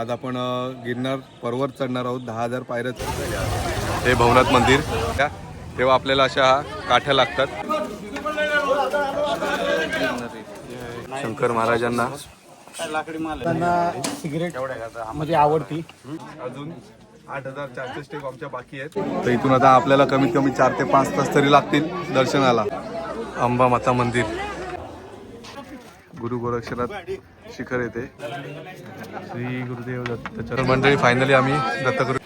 आज आपण अ, गिरनार पर्वत चढणार आहोत. दहा हजार पायऱ्या हे भवनाथ मंदिर. तेव्हा आपल्याला अशा काठ्या लागतात. शंकर महाराजांना. त्यांना सिगरेट म्हणजे आवडती. अजून आठ हजार चारशे स्टेप आमच्या बाकी आहेत. तर इथून आता आपल्याला कमीत कमी चार ते पाच तास तरी लागतील दर्शनाला. अंबा माता मंदिर. गुरु गोरक्षनाथ शिखर येते श्री गुरुदेव दत्त तर मंडळी फायनली आम्ही दत्तगुरु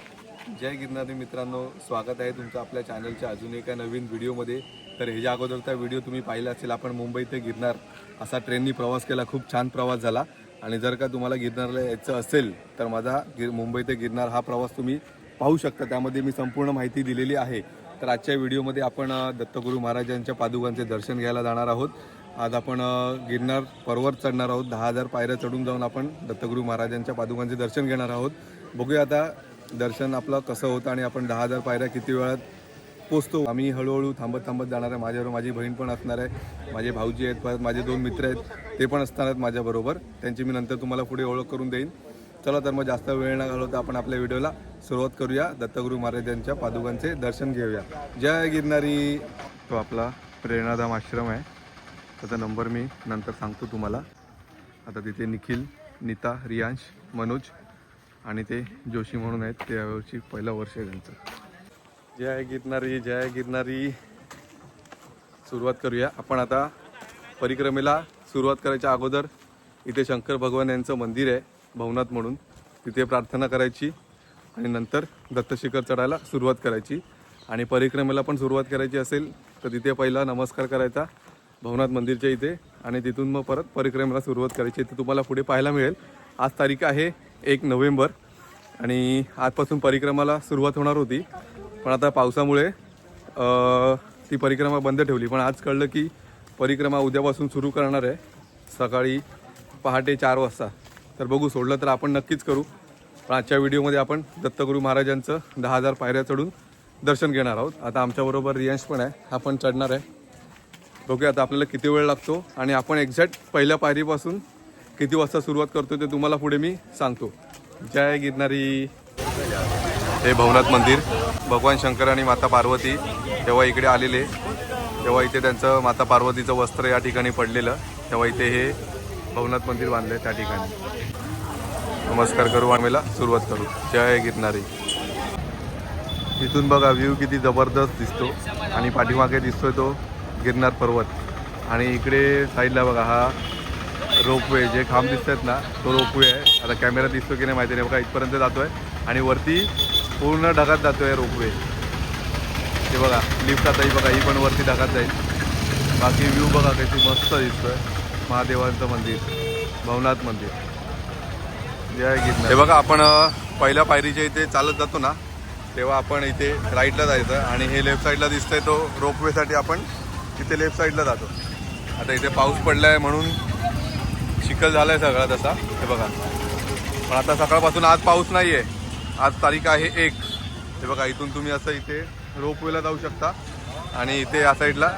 जय गिरनारी मित्रांनो स्वागत आहे तुमचं आपल्या चॅनलच्या अजून एका नवीन व्हिडिओमध्ये तर ह्याच्या अगोदरचा व्हिडिओ तुम्ही पाहिला असेल आपण मुंबई ते गिरनार असा ट्रेननी प्रवास केला खूप छान प्रवास झाला. आणि जर का तुम्हाला गिरनारला यायचं असेल तर माझा गिर मुंबई ते गिरनार हा प्रवास तुम्ही पाहू शकता. त्यामध्ये मी संपूर्ण माहिती दिलेली आहे. तर आजच्या व्हिडिओमध्ये आपण दत्तगुरू महाराजांच्या पादुकांचे दर्शन घ्यायला जाणार आहोत. आज आपण गिरनार पर्वत चढणार आहोत. दहा हजार पायऱ्या चढून जाऊन आपण दत्तगुरू महाराजांच्या पादुकांचे दर्शन घेणार आहोत. बघूया आता दर्शन आपलं कसं होतं आणि आपण दहा हजार पायऱ्या किती वेळात पोचतो. आम्ही हळूहळू थांबत थांबत जाणार आहे. माझ्याबरोबर माझी बहीण पण असणार आहे. माझे भाऊजी आहेत परत माझे दोन मित्र आहेत. ते पण असणार आहेत माझ्याबरोबर. त्यांची मी नंतर तुम्हाला पुढे ओळख करून देईन. चला तर मग जास्त वेळ न घालवता आपण आपल्या व्हिडिओला सुरुवात करूया. दत्तगुरू महाराजांच्या पादुकांचे दर्शन घेऊया. जय गिरनारी. तो आपला प्रेरणाधाम आश्रम आहे. त्याचा नंबर मी नंतर सांगतो तुम्हाला. आता तिथे निखिल नीता रियांश मनोज आणि ते जोशी म्हणून आहेत. ते यावर्षी पहिलं वर्ष आहे त्यांचं. जय गिरनारी जय गिरनारी. सुरुवात करूया. आपण आता परिक्रमेला सुरुवात करायच्या अगोदर इथे शंकर भगवान यांचं मंदिर आहे भवनाथ म्हणून. तिथे प्रार्थना करायची आणि नंतर दत्तशिखर चढायला सुरुवात करायची. आणि परिक्रमेला पण सुरुवात करायची असेल तर तिथे पहिला नमस्कार करायचा. भवनाथ मंदिरच्या इथे आणि तिथून मग परत परिक्रमेला सुरुवात करायची. ते तुम्हाला पुढे पाहायला मिळेल. आज तारीख आहे एक नोव्हेंबर आणि आजपासून परिक्रमाला सुरुवात होणार होती. पण आता पावसामुळे ती परिक्रमा बंद ठेवली. पण आज कळलं की परिक्रमा उद्यापासून सुरू करणार आहे. सकाळी पहाटे चार वाजता. तर बघू सोडलं तर आपण नक्कीच करू. पण आजच्या व्हिडिओमध्ये आपण दत्तगुरू महाराजांचं दहा हजार पायऱ्या चढून दर्शन घेणार आहोत. आता आमच्याबरोबर रियांश पण आहे. हा पण चढणार आहे. बघूया आता आपल्याला किती वेळ लागतो आणि आपण एक्झॅक्ट पहिल्या पायरीपासून किती वाजता सुरुवात करतो ते तुम्हाला पुढे मी सांगतो. जय गिरनारी. हे भवनाथ मंदिर. भगवान शंकर आणि माता पार्वती तेव्हा इकडे आलेले तेव्हा इथे त्यांचं माता पार्वतीचं वस्त्र या ठिकाणी पडलेलं तेव्हा इथे हे भवनाथ मंदिर बांधले त्या ठिकाणी. नमस्कार करू आणि सुरुवात करू. जय गिरनारी. इथून बघा व्ह्यू किती जबरदस्त दिसतो आणि पाठीमागे दिसतोय तो गिरनार पर्वत. आणि इकडे साईडला बघा हा रोपवे जे खांब दिसत आहेत ना तो रोपवे आहे. आता कॅमेरा दिसतो की नाही माहिती नाही. बघा इथपर्यंत जातो आहे आणि वरती पूर्ण ढगात जातो आहे रोपवे. हे बघा लिफ्ट आता ही बघा ही पण वरती ढगात जाईल. बाकी व्ह्यू बघा कशी मस्त दिसतोय. महादेवांचं मंदिर भवनाथ मंदिर. जय गिरनार. हे बघा आपण पहिल्या पायरीच्या इथे चालत जातो ना तेव्हा आपण इथे राईटला जायचं. आणि हे लेफ्ट साईडला दिसतंय तो रोपवेसाठी आपण. इथे लेफ्ट साईडला जातो. आता इथे पाऊस पडला आहे म्हणून चिखल झाला आहे सगळा तसा. हे बघा. पण आता सकाळपासून आज पाऊस नाही आहे आज तारीख आहे एक. हे बघा इथून तुम्ही असं इथे रोपवेला जाऊ शकता. आणि इथे या साईडला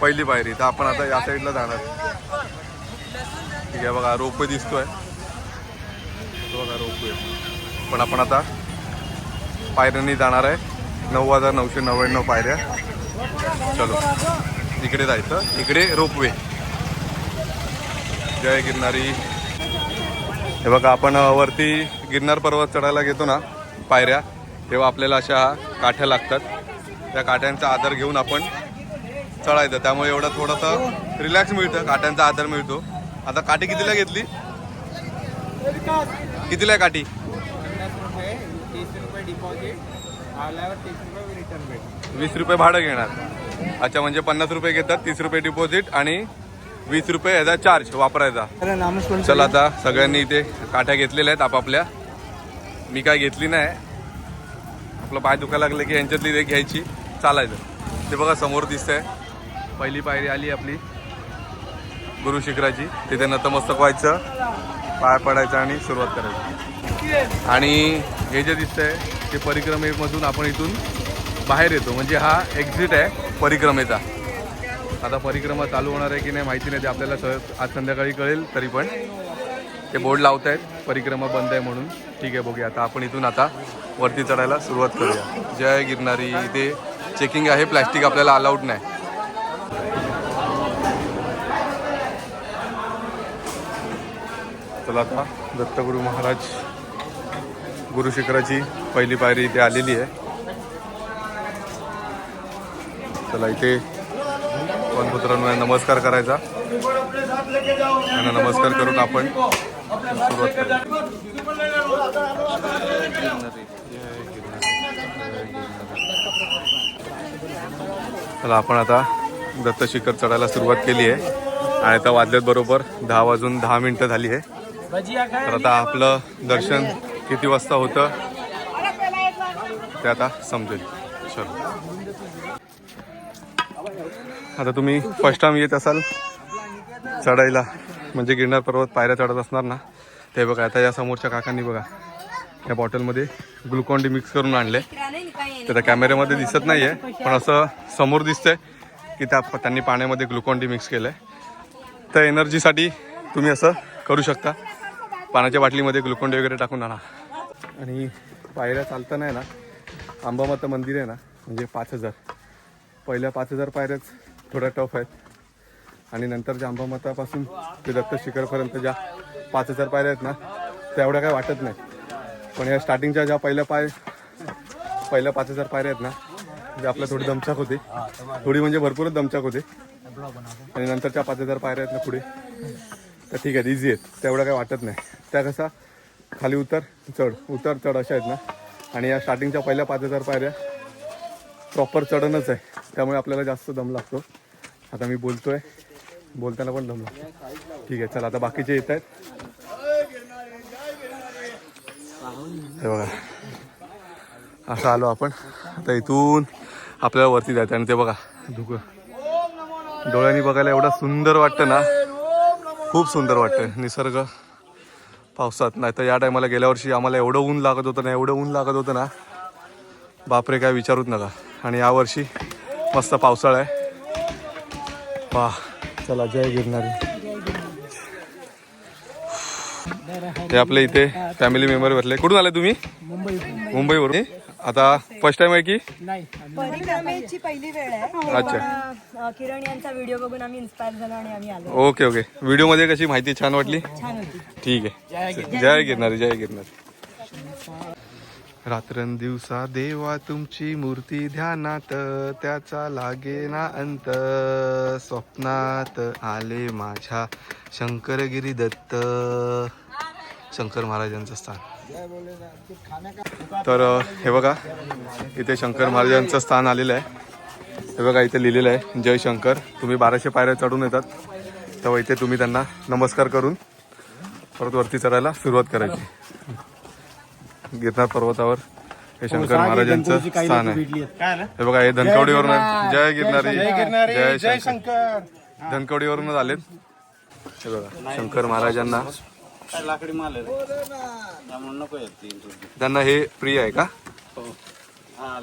पहिली पायरी. तर आपण आता या साईडला जाणार. ठीक आहे बघा रोपवे दिसतोय. बघा रोपवे पण आपण आता पायऱ्यांनी जाणार आहे. नऊ हजार नऊशे नव्याण्णव पायऱ्या. चलो. इकडे जायचं इकडे रोपवे. जय गिरनारी. हे बघा आपण वरती गिरनार पर्वत चढायला घेतो ना पायऱ्या तेव्हा आपल्याला अशा काठ्या लागतात. त्या काठ्यांचा आधार घेऊन आपण चढायचं. त्यामुळे एवढं थोडंसं रिलॅक्स मिळतं काठ्यांचा आधार मिळतो. आता काठी कितीला घेतली? कितीला आहे काठी? वीस रुपये भाडं घेणार. अच्छा म्हणजे पन्नास रुपये घेतात तीस रुपये डिपॉझिट आणि वीस रुपये याचा चार्ज वापरायचा. चला आता सगळ्यांनी इथे काठ्या घेतलेल्या आहेत आपापल्या. मी काय घेतली नाही. आपलं पाय दुखायला लागलं की यांच्यातली एक घ्यायची. चालायचं. ते बघा समोर दिसतंय. पहिली पायरी आली आपली. गुरु शिखराची. तिथे नतमस्तक व्हायचं. पाय पडायचं आणि सुरुवात करायची. आणि हे जे दिसतंय ते परिक्रमेमधून आपण इथून बाहेर येतो. म्हणजे हा एक्झिट आहे परिक्रमेचा. आता परिक्रमा चालू होणार आहे की नाही माहिती नाही. ते आपल्याला सहज आज संध्याकाळी कळेल तरी पण. ते बोर्ड लावत आहेत परिक्रमा बंद आहे म्हणून. ठीक आहे बघूया. आता आपण इथून आता वरती चढायला सुरुवात करूया. जय गिरणारी इथे चेकिंग आहे. प्लॅस्टिक आपल्याला अलाउड नाही. चला आता दत्तगुरू महाराज गुरुशिखराची पहिली पायरी इथे आलेली आहे. चला इथे पनपुत्रांना नमस्कार करायचा. त्यांना नमस्कार करून आपण सुरुवात करू. चला आपण आता दत्त शिखर चढायला सुरुवात केली आहे. आणि आता वाजल्यात बरोबर दहा वाजून दहा मिनिटं झाली आहे. तर आता आपलं दर्शन किती वाजता होतं ते आता समजेल. आता तुम्ही फर्स्ट टाइम येत असाल चढायला. म्हणजे गिरणार पर्वत पायऱ्या चढत असणार ना. ते बघा आता या समोरच्या काकांनी बघा या बॉटलमध्ये ग्लुकॉन डी मिक्स करून आणले ते त्या कॅमेऱ्यामध्ये दिसत नाही आहे पण असं समोर दिसतंय की त्या त्यांनी पाण्यामध्ये ग्लुकॉन डी मिक्स केलं आहे तर एनर्जीसाठी तुम्ही असं करू शकता. पाण्याच्या बाटलीमध्ये ग्लुकॉन डी वगैरे टाकून आणा. आणि पायऱ्या चालताना आहे ना आंबामाता मंदिर आहे ना म्हणजे पाच हजार. पहिल्या पाच हजार पायऱ्याच थोड्या टफ आहेत आणि नंतरच्या अंबामातापासून ते दत्त शिखरपर्यंत ज्या पाच हजार पायऱ्या आहेत ना त्या एवढ्या काय वाटत नाही. पण या स्टार्टिंगच्या ज्या पहिल्या पाय पहिल्या पाच हजार पायऱ्या आहेत ना जे आपल्या थोडी दमचाक होते. थोडी म्हणजे भरपूरच दमचाक होते. आणि नंतरच्या पाच हजार पायऱ्या आहेत ना पुढे तर ठीक आहे इझी आहेत. तेवढं काय वाटत नाही. त्या कसा खाली उतर चढ. उतर चढ अशा आहेत ना. आणि या स्टार्टिंगच्या पहिल्या पाच हजार पायऱ्या प्रॉपर चढणच आहे. त्यामुळे आपल्याला जास्त दम लागतो. आता मी बोलतोय. बोलताना पण दम ठीक आहे चला आता बाकीचे येत आहेत. हे बघा. असं आलो आपण. आता इथून आपल्याला वरती जायचं आणि ते बघा धुकं. डोळ्यांनी बघायला एवढं सुंदर वाटतं ना. खूप सुंदर वाटतं निसर्ग पावसात. नाही तर या टायमाला गेल्या वर्षी आम्हाला एवढं ऊन लागत होतं ना एवढं ऊन लागत होतं ना. बापरे काय विचारूच नका. आणि यावर्षी मस्त पावसाळा आहे. वा चला जय गिरणारी हे आपले इथे फॅमिली मेंबर भेटले कुठून आले तुम्ही? मुंबई मुंबईवरून. आता फर्स्ट टाइम आहे की? नाही. परिक्रमेची पहिली वेळ आहे. अच्छा. पण, अ, किरण यांचा व्हिडिओ बघून आम्ही इन्स्पायर झालो आणि आम्ही आलो. ओके ओके व्हिडिओमध्ये कशी माहिती छान वाटली? छान होती. ठीक आहे. जय गिरणारी जय गिरणारी रात्रंदिवसा देवा तुमची मूर्ती ध्यानात त्याचा लागे ना अंत. स्वप्नात आले माझ्या शंकरगिरी दत्त. शंकर महाराजांचं स्थान. तर हे बघा इथे शंकर महाराजांचं स्थान आलेलं आहे. हे बघा इथे लिहिलेलं आहे जय शंकर. तुम्ही बाराशे पायऱ्या चढून येतात. तेव्हा इथे तुम्ही त्यांना नमस्कार करून परत वरती चढायला सुरुवात करायची. गिरनार पर्वतावर. हे शंकर महाराजांचं स्थान आहे. हे बघा हे धनकवडीवरून जय गिरनारी. जय शंकर. धनकवडीवरूनच आलेत. हे बघा शंकर महाराजांना. लाकडी माल नको. त्यांना हे प्रिय आहे का? हा.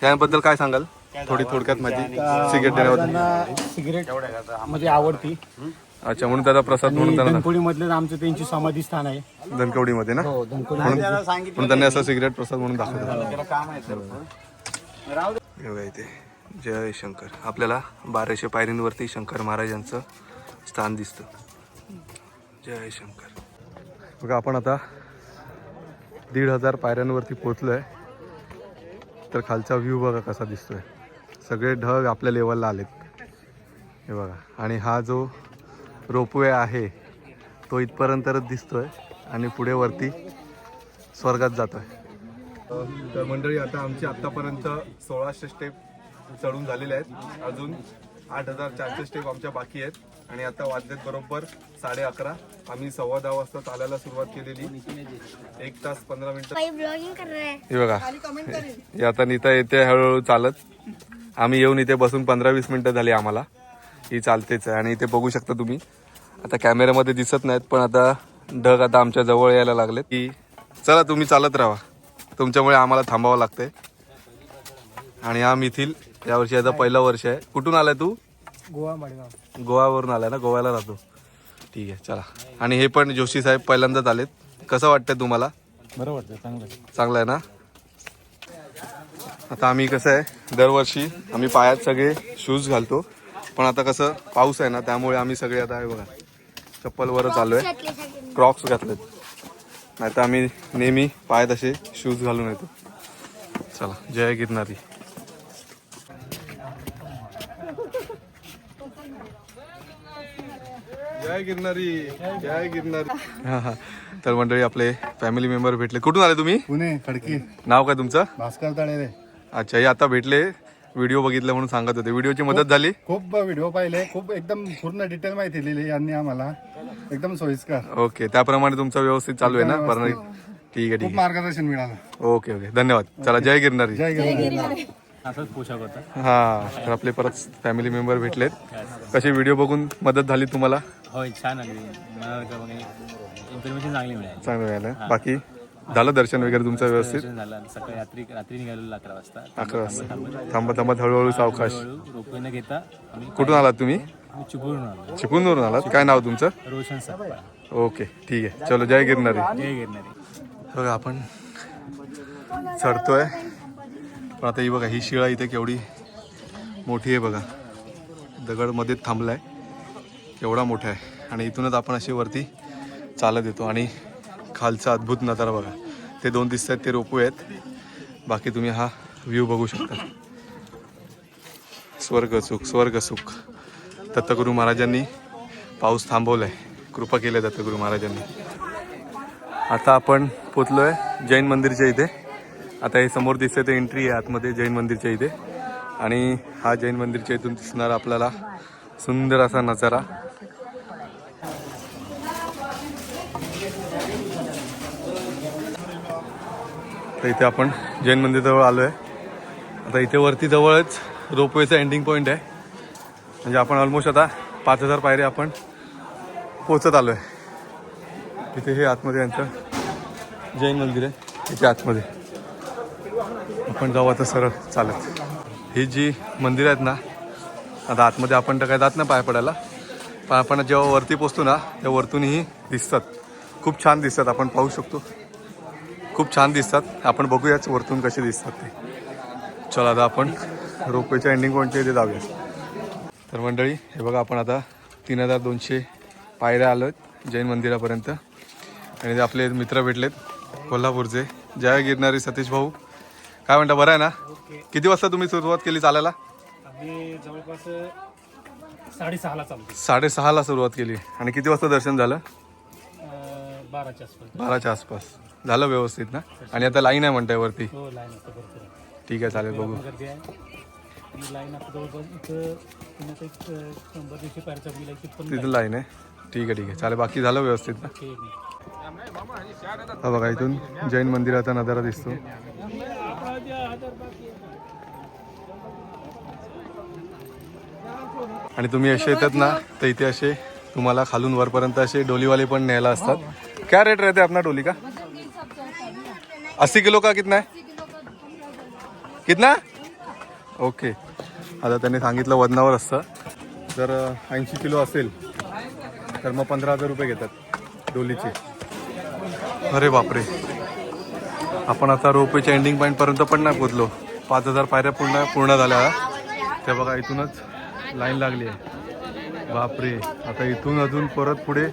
त्याबद्दल काय सांगाल? थोडी थोडक्यात माहिती. सिगरेट देण्याबद्दल त्यांना सिगरेट म्हणजे आवडती. अच्छा म्हणून त्याचा प्रसाद म्हणून त्यांना धनकोडी मधले आमचं त्यांची समाधी स्थान आहे. धनकवडीमध्ये ना? हो धनकोडी. म्हणून त्यांनी असं सिगरेट प्रसाद म्हणून दाखवलं. इथे जय शंकर. आपल्याला बाराशे पायरींवरती शंकर महाराजांचं स्थान दिसतं. जय शंकर. बघा आपण आता दीड हजार पायऱ्यांवरती पोचलो आहे तर खालचा व्ह्यू बघा कसा दिसतोय. सगळे ढग आपल्या लेवलला आलेत. हे बघा. आणि हा जो रोपवे आहे. तो इथपर्यंतच दिसतोय आणि पुढे वरती स्वर्गात जातोय. तर मंडळी आता आमची आतापर्यंत सोळाशे स्टेप चढून झालेले आहेत. अजून आठ हजार चारशे स्टेप आमच्या बाकी आहेत. आणि आता वाजलेत बरोबर साडे अकरा. आम्ही सव्वा दहा वाजता चालायला सुरुवात केलेली. एक तास पंधरा मिनिटं. बघा. हे आता नीता येते हळूहळू चालत. आम्ही येऊन इथे बसून पंधरा वीस मिनिटं झाली आम्हाला. ही चालतेच आहे. आणि इथे बघू शकता तुम्ही. आता कॅमेऱ्यामध्ये दिसत नाहीत पण आता ढग आता आमच्या जवळ यायला लागले की चला तुम्ही चालत राहा. तुमच्यामुळे आम्हाला थांबावं लागतंय. आणि हा मिथिल यावर्षी आता पहिलं वर्ष आहे. कुठून आलाय तू? गोवा मडगाव. गोव्यावरून आलाय ना? गोव्याला राहतो. ठीक आहे चला. आणि हे पण जोशी साहेब पहिल्यांदाच आलेत. कसं वाटतंय तुम्हाला? बरं वाटतं चांगलं चांगलं आहे ना? आता आम्ही कसं आहे दरवर्षी आम्ही पायात सगळे शूज घालतो. पण आता कसं पाऊस आहे ना त्यामुळे आम्ही सगळे आता हे बघा चप्पलवरच आलो आहे क्रॉक्स घातलेत. नाही तर आम्ही नेहमी पायात असे शूज घालून येतो. चला जय गिरणारी जय गिरणारी जय गिरणारी हा हा. तर मंडळी आपले फॅमिली मेंबर भेटले. कुठून आले तुम्ही? पुणे खडकी. नाव काय तुमचं? भास्कर तळे रे अच्छा हे आता भेटले. व्हिडिओ बघितला म्हणून सांगत होते. व्हिडिओची मदत झाली? खूप व्हिडिओ पाहिले. खूप एकदम पूर्ण डिटेल माहिती दिली यांनी आम्हाला. एकदम सोयीस्कर. ओके. त्याप्रमाणे तुमचं व्यवस्थित चालू आहे ना? बरं ठीक आहे ठीक खूप मार्गदर्शन मिळालं. आहे ओके ओके. धन्यवाद. चला जय गिरणारी जय गिरनारी. असंच पोशाख होता. हा तर आपले परत फॅमिली मेंबर भेटलेत. कशी व्हिडिओ बघून मदत झाली तुम्हाला? होय छान मला इन्फॉर्मेशन चांगली मिळाली. चांगलं मिळालं. बाकी? झालं दर्शन वगैरे तुमचं व्यवस्थित? दर्शन झालं. आणि सकाळी रात्री रात्री निघालेलो अकरा वाजता. अकरा वाजता. थांबत थांबत हळूहळू सावकाश हळूहळू रोपवे न घेता. आम्ही कुठून आलात तुम्ही? चिपळूण आलो. चिपळूणवरून आलात? काय नाव तुमचं? रोशन सप्पा ओके ठीक आहे. चलो जय गिरणारी जय गिरणारी बघा आपण चढतोय. पण आता ही बघा ही शिळा इथे केवढी मोठी आहे बघा. दगडमध्ये थांबलाय. केवढा मोठा आहे. आणि इथूनच आपण अशी वरती चालत येतो. आणि खालचा अद्भुत नजारा बघा. ते दोन दिसत आहेत ते रोपवे आहेत. बाकी तुम्ही हा व्ह्यू बघू शकता. स्वर्ग सुख स्वर्ग सुख. दत्तगुरू महाराजांनी पाऊस थांबवलाय. कृपा केली आहे दत्तगुरू महाराजांनी. आता आपण पोचलोय जैन मंदिरच्या इथे. आता हे समोर दिसतंय ते एंट्री आहे आतमध्ये जैन मंदिरच्या इथे. आणि हा जैन मंदिरच्या इथून दिसणारा आपल्याला सुंदर असा नजारा तर इथे आपण जैन मंदिरजवळ आलो आहे आता इथे वरती जवळच रोपवेचा एंडिंग पॉईंट आहे. म्हणजे आपण ऑलमोस्ट आता पाच हजार पायरी आपण पोचत आलो आहे तिथे हे आतमध्ये यांचं जैन मंदिर आहे. इथे आतमध्ये. आपण जाऊ आता सरळ चालत. ही जी मंदिरं आहेत ना आता आतमध्ये आपण तर काय जात नाही पाय पडायला. पण आपण जेव्हा वरती पोचतो ना त्या वरतूनही दिसतात. खूप छान दिसतात आपण पाहू शकतो. खूप छान दिसतात. आपण बघूयाच वरतून कसे दिसतात ते. चला आता आपण रोपवेच्या एंडिंग पॉईंटच्या इथे जाऊया. तर मंडळी हे बघा आपण आता तीन हजार दोनशे पायऱ्या आलो आहेत जैन मंदिरापर्यंत. आणि आपले मित्र भेटलेत कोल्हापूरचे. जय गिरणारी सतीश भाऊ. काय म्हणता बरं आहे ना? किती वाजता तुम्ही सुरुवात केली चालायला? जवळपास साडेसहाला साडेसहाला सुरुवात केली. आणि किती वाजता दर्शन झालं? बाराच्या आसपास. बाराच्या आसपास. झालं व्यवस्थित ना? आणि आता लाईन आहे म्हणताय वरती. हो लाईन असतं भरपूर ठीक आहे चालेल बघू. गर्दी आहे. आणि लाईन आता जवळपास इथं पुण्यात एक शंभर दीडशे पायरच्या गेला पण तिथं लाईन आहे. ठीक आहे ठीक आहे. चालेल बाकी झालं व्यवस्थित ना? हा बघा इथून जैन मंदिराचा नजारा दिसतो. आणि तुम्ही असे येतात ना तर इथे असे तुम्हाला खालून वरपर्यंत असे डोलीवाले पण न्यायला असतात. क्या रेट रहते अपना डोली का? अस्सी किलो का कितना है? कितना? ओके आता त्यांनी सांगितलं वजनावर असतं. जर ऐंशी किलो असेल तर मग पंधरा हजार रुपये घेतात डोलीचे अरे बापरे. आपण आता रोपेच्या एंडिंग पॉईंटपर्यंत पण नाही पोचलो पाच हजार पायऱ्या पूर्ण पूर्ण झाल्या. ते बघा इथूनच लाईन लागली आहे. बापरे. आता इथून अजून परत पुढे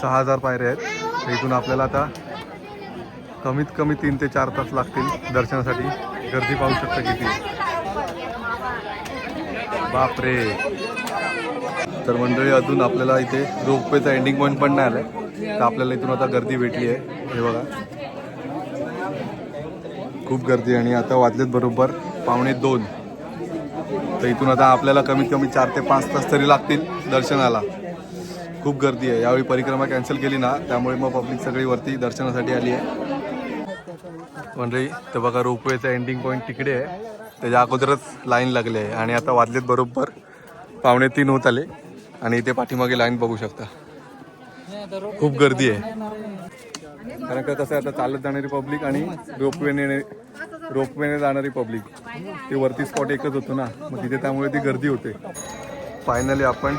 सहा हजार पायऱ्या आहेत. तर इथून आपल्याला आता कमीत कमी तीन ते चार तास लागतील दर्शनासाठी. गर्दी पाहू शकता किती. बापरे. तर मंडळी अजून आपल्याला इथे रोपवेचा एंडिंग पॉईंट पण नाही आलाय. तर आपल्याला इथून आता गर्दी भेटली आहे. हे बघा. खूप गर्दी आणि आता वाजलेत बरोबर पावणे दोन. तर इथून आता आपल्याला कमीत कमी चार ते पाच तास तरी लागतील दर्शनाला. खूप गर्दी आहे. यावेळी परिक्रमा कॅन्सल केली ना त्यामुळे मग पब्लिक सगळी वरती दर्शनासाठी आली आहे. मंडळी तर बघा रोपवेचा एंडिंग पॉईंट तिकडे आहे. त्याच्या अगोदरच लाईन लागली आहे. आणि आता वाजलेत बरोबर पावणे तीन होत आले. आणि इथे पाठीमागे लाईन बघू शकता. खूप गर्दी आहे. कारण का कसं आहे आता चालत जाणारी पब्लिक आणि रोपवेने रोपवेने जाणारी पब्लिक ते वरती स्पॉट एकच होतो ना. मग तिथे त्यामुळे ती गर्दी होते. फायनली आपण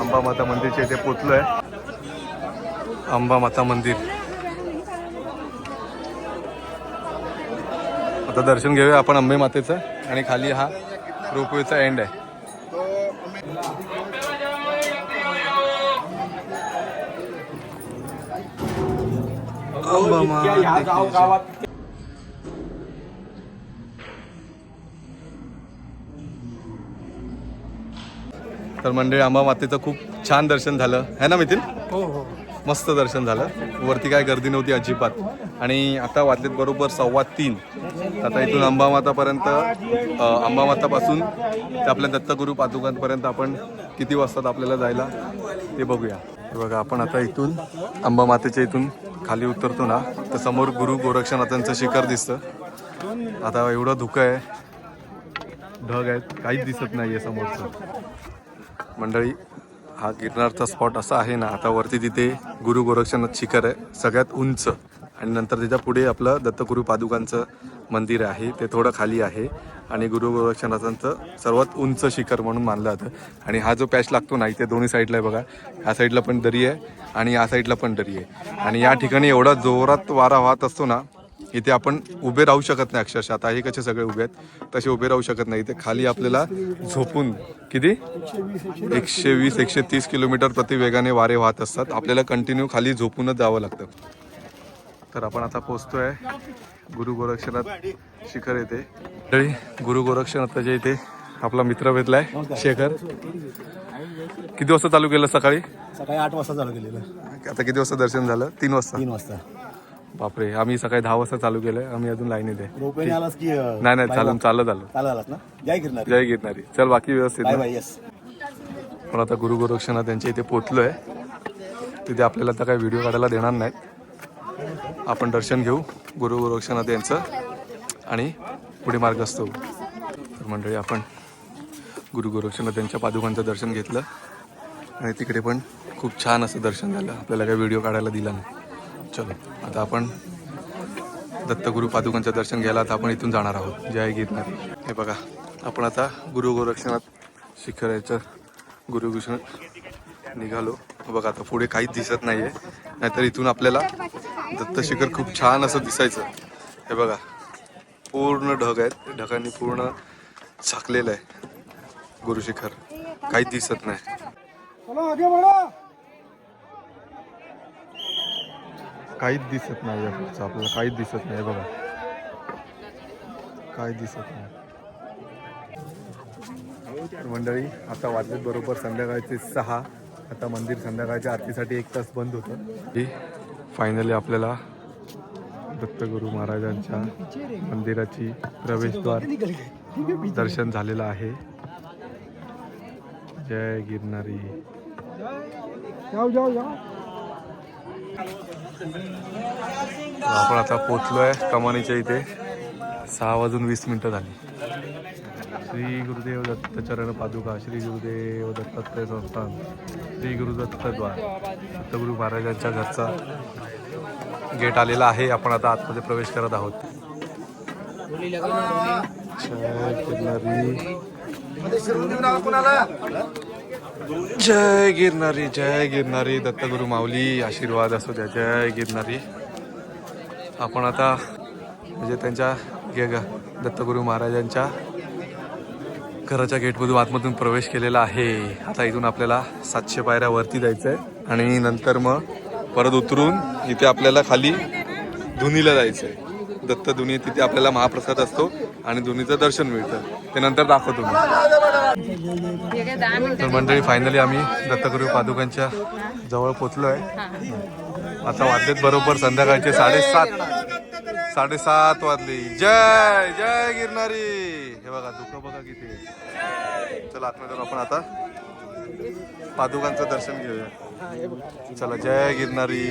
अंबा माता मंदिरच्या इथे पोचलो आहे अंबा माता मंदिर. आता दर्शन घेऊया आपण अंबे मातेचं. आणि खाली हा रोपवेचा एंड आहे. अंबा तर मंडळी अंबा मातेचं खूप छान दर्शन झालं. है ना मिथिल? हो हो. मस्त दर्शन झालं. वरती काय गर्दी नव्हती अजिबात. आणि आता वाजलेत बरोबर सव्वा तीन. आता इथून अंबामातापर्यंत अंबामातापासून ते आपल्या दत्तगुरू पादुकांपर्यंत आपण किती वाजतात आपल्याला जायला ते बघूया. बघा आपण आता इथून अंबामातेच्या इथून खाली उतरतो ना तर समोर गुरु गोरक्षनाथांचं शिखर दिसतं. आता एवढं धुकं आहे. ढग आहेत काहीच दिसत नाही आहे समोरचं. मंडळी हा गिरनारचा स्पॉट असा आहे ना आता वरती तिथे गुरु गोरक्षनाथ शिखर आहे सगळ्यात उंच. आणि नंतर त्याच्या पुढे आपलं दत्तगुरु पादुकांचं मंदिर आहे ते थोडं खाली आहे. आणि गुरु गोरक्षनाथांचं सर्वात उंच शिखर म्हणून मानलं जातं. आणि हा जो पॅच लागतो ना इथे दोन्ही साईडला आहे बघा. ह्या साईडला पण दरी आहे आणि या साईडला पण दरी आहे. आणि या ठिकाणी एवढा जोरात वारा वाहत असतो ना इथे आपण उभे राहू शकत नाही अक्षरशः. आता हे कसे सगळे उभे आहेत? तसे उभे राहू शकत नाही. इथे खाली आपल्याला झोपून किती? एकशे वीस एकशे तीस किलोमीटर प्रति वेगाने वारे वाहत असतात. आपल्याला कंटिन्यू खाली झोपूनच जावं लागतं. तर आपण आता पोहोचतोय गुरु गोरक्षनाथ शिखर येथे. तरी गुरु गोरक्षनाथाच्या इथे आपला मित्र भेटलाय शेखर. किती वाजता चालू केलं सकाळी? सकाळी आठ वाजता चालू केलेलं. आता किती वाजता दर्शन झालं? तीन वाजता. तीन वाजता. बापरे आम्ही सकाळी दहा वाजता चालू केलंय. आम्ही अजून आलास की अं, नाही नाही चालून? चालत आलो चालत आलास ना? जय गिरणार जय गिरणारी चल बाकी व्यवस्थित ना? पण आता गुरु गोरक्षनाथ त्यांच्या इथे पोचलोय. तिथे आपल्याला आता काही व्हिडिओ काढायला देणार नाहीत. आपण दर्शन घेऊ गुरु गोरक्षनाथ यांचं आणि पुढे मार्गस्थ होऊ. तर मंडळी आपण गुरु गोरक्षनाथ यांच्या पादुकांचं दर्शन घेतलं. आणि तिकडे पण खूप छान असं दर्शन झालं. आपल्याला काही व्हिडिओ काढायला दिला नाही. चलो. आता आपण दत्तगुरु पादुकांचं दर्शन घ्यायला आता आपण इथून जाणार आहोत. जय गिरणारी हे बघा आपण आता गुरु गोरक्षणात शिखराचं गुरु कृष्ण निघालो. बघा आता पुढे काहीच दिसत नाहीये. नाहीतर इथून आपल्याला दत्त शिखर खूप छान असं दिसायचं. हे बघा पूर्ण ढग आहेत. ढगांनी पूर्ण झाकलेलं आहे गुरु शिखर. काहीच दिसत नाही. काहीच दिसत नाही या पुढचं. आपल्याला काहीच दिसत नाही बघा. काहीच दिसत नाही. मंडळी आता वाजलेत बरोबर संध्याकाळचे सहा. आता मंदिर संध्याकाळच्या आरतीसाठी एक तास बंद होतं. ही फायनली आपल्याला दत्तगुरू महाराजांच्या मंदिराची प्रवेशद्वार दर्शन झालेलं आहे. जय गिरणारी आपण आता पोचलोय कमानीच्या इथे. सहा वाजून वीस मिनिटं झाली. श्री गुरुदेव दत्त चरण पादुका श्री गुरुदेव दत्तात्रय संस्थान श्री गुरुदत्तद्वार दत्तगुरु महाराजांच्या घरचा गेट आलेला आहे. आपण आता आतमध्ये प्रवेश करत आहोत. कुणाला. जय गिरणारी जय गिरणारी दत्तगुरु माऊली आशीर्वाद असो द्या. जय गिरणारी आपण आता म्हणजे त्यांच्या गे ग- दत्तगुरू महाराजांच्या घराच्या गेटमधून आतमधून प्रवेश केलेला आहे. आता इथून आपल्याला सातशे पायऱ्या वरती जायचं आहे आणि नंतर मग परत उतरून इथे आपल्याला खाली धुनीला जायचं आहे दत्त धुनी तिथे आपल्याला महाप्रसाद असतो. आणि दोन्हीचं दर्शन मिळतं. ते नंतर दाखवतो मी. तर मंडळी फायनली आम्ही दत्तगुरू पादुकांच्या जवळ पोचलो आहे आता वाजलेत बरोबर संध्याकाळचे साडेसात. साडेसात वाजले. जय जय गिरणारी हे बघा दुःख बघा किती. चला आत्मा जाऊन आपण आता पादुकांचं दर्शन घेऊया. चला जय गिरणारी